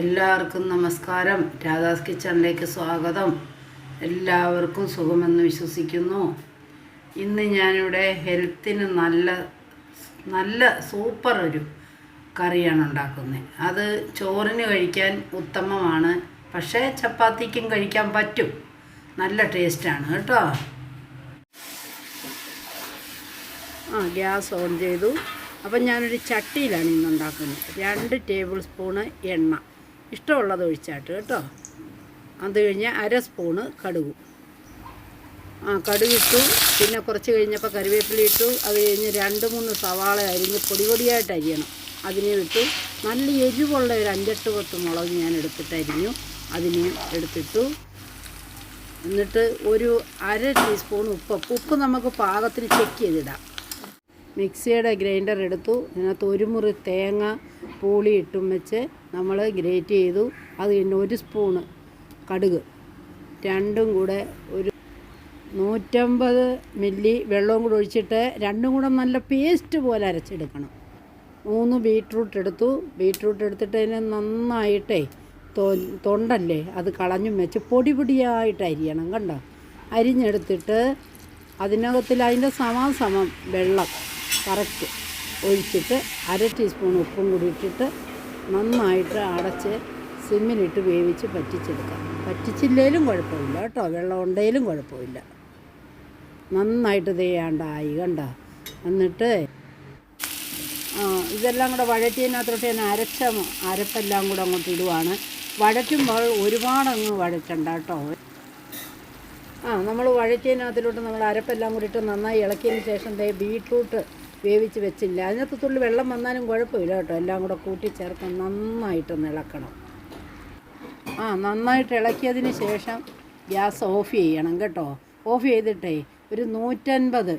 എല്ലാവർക്കും നമസ്കാരം. രാധാസ് കിച്ചണിലേക്ക് സ്വാഗതം. എല്ലാവർക്കും സുഖമെന്ന് വിശ്വസിക്കുന്നു. ഇന്ന് ഞാനിവിടെ ഹെൽത്തിന് നല്ല നല്ല സൂപ്പർ ഒരു കറിയാണ് ഉണ്ടാക്കുന്നത്. അത് ചോറിന് കഴിക്കാൻ ഉത്തമമാണ്. പക്ഷേ ചപ്പാത്തിക്കും കഴിക്കാൻ പറ്റും. നല്ല ടേസ്റ്റാണ് കേട്ടോ. ആ ഗ്യാസ് ഓൺ ചെയ്തു. അപ്പം ഞാനൊരു ചട്ടിയിലാണ് ഇന്ന് ഉണ്ടാക്കുന്നത് രണ്ട് ടേബിൾ സ്പൂണ് എണ്ണ. ഇഷ്ടമുള്ളത് ഒഴിച്ചാട്ട് കേട്ടോ. അത് കഴിഞ്ഞ് അര സ്പൂണ് കടുക്. ആ കടുകിട്ടു. പിന്നെ കുറച്ച് കഴിഞ്ഞപ്പോൾ കറിവേപ്പില ഇട്ടു. അത് കഴിഞ്ഞ് രണ്ട് മൂന്ന് സവാള അരിഞ്ഞ് പൊടി പൊടിയായിട്ട് അരിയണം. അതിനെ ഇട്ടു നല്ല എരിവുള്ള ഒരു അഞ്ചെട്ട് പത്ത് മുളക് ഞാൻ എടുത്തിട്ട് അരിഞ്ഞു. അതിനെ എടുത്തിട്ടു. എന്നിട്ട് ഒരു അര ടീസ്പൂൺ ഉപ്പ്. ഉപ്പ് നമുക്ക് പാകത്തിന് ചെക്ക് ചെയ്തിടാം. മിക്സിയുടെ ഗ്രൈൻഡർ എടുത്തു. അതിനകത്ത് ഒരു മുറി തേങ്ങ പൂളി ഇട്ടും വെച്ച് നമ്മൾ ഗ്രേറ്റ് ചെയ്തു. അത് കഴിഞ്ഞ് ഒരു സ്പൂണ് കടുക്. രണ്ടും കൂടെ ഒരു നൂറ്റമ്പത് മില്ലി വെള്ളവും കൂടെ ഒഴിച്ചിട്ട് രണ്ടും കൂടെ നല്ല പേസ്റ്റ് പോലെ അരച്ചെടുക്കണം. മൂന്ന് ബീട്രൂട്ട് എടുത്തു. ബീട്രൂട്ട് എടുത്തിട്ട് അതിനെ നന്നായിട്ടേ തൊണ്ടല്ലേ അത് കളഞ്ഞും വെച്ച് പൊടി പൊടിയായിട്ട് അരിയണം കണ്ടോ? അരിഞ്ഞെടുത്തിട്ട് അതിനകത്തിൽ അതിന്റെ സമാസമം വെള്ളം കറക്റ്റ് ഒഴിച്ചിട്ട് അര ടീസ്പൂൺ ഉപ്പും കൂടി ഇട്ടിട്ട് നന്നായിട്ട് അടച്ച് സിമ്മിലിട്ട് വേവിച്ച് പറ്റിച്ചെടുക്കാം. പറ്റിച്ചില്ലേലും കുഴപ്പമില്ല കേട്ടോ. വെള്ളം ഉണ്ടെങ്കിലും കുഴപ്പമില്ല. നന്നായിട്ട് തേയാണ്ടായി കണ്ടോ? എന്നിട്ട് ഇതെല്ലാം കൂടെ വഴറ്റിയതിനകത്തോട്ട് ഞാൻ അരച്ച അരപ്പെല്ലാം കൂടെ അങ്ങോട്ട് ഇടുവാണ്. വഴറ്റുമ്പോൾ ഒരുപാടങ്ങ് വഴറ്റണ്ട കേട്ടോ. ആ നമ്മൾ വഴറ്റിയതിനകത്തിലോട്ട് നമ്മൾ അരപ്പെല്ലാം കൂടി ഇട്ട് നന്നായി ഇളക്കിയതിന് ശേഷം ദേ ബീട്രൂട്ട് വേവിച്ച് വെച്ചില്ല. അതിനകത്ത് തുള്ളി വെള്ളം വന്നാലും കുഴപ്പമില്ല കേട്ടോ. എല്ലാം കൂടെ കൂട്ടി ചേർത്ത് നന്നായിട്ട് ഇളക്കണം. ആ നന്നായിട്ട് ഇളക്കിയതിന് ശേഷം ഗ്യാസ് ഓഫ് ചെയ്യണം കേട്ടോ. ഓഫ് ചെയ്തിട്ടേ ഒരു നൂറ്റൻപത്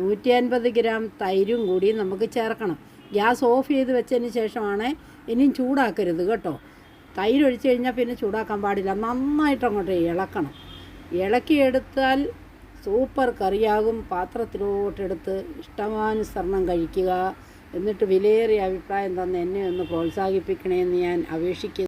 നൂറ്റി അൻപത് ഗ്രാം തൈരും കൂടി നമുക്ക് ചേർക്കണം. ഗ്യാസ് ഓഫ് ചെയ്ത് വെച്ചതിന് ശേഷമാണ് ഇനിയും ചൂടാക്കരുത് കേട്ടോ. തൈര് ഒഴിച്ച് കഴിഞ്ഞാൽ പിന്നെ ചൂടാക്കാൻ പാടില്ല. നന്നായിട്ട് അങ്ങോട്ട് ഇളക്കണം. ഇളക്കിയെടുത്താൽ സൂപ്പർ കറിയാകും പാത്രത്തിലോട്ടെടുത്ത് ഇഷ്ടമാനുസരണം കഴിക്കുക. എന്നിട്ട് വിലയേറിയ അഭിപ്രായം തന്ന് എന്നെ ഒന്ന് പ്രോത്സാഹിപ്പിക്കണമെന്ന് ഞാൻ അപേക്ഷിക്കുന്നു.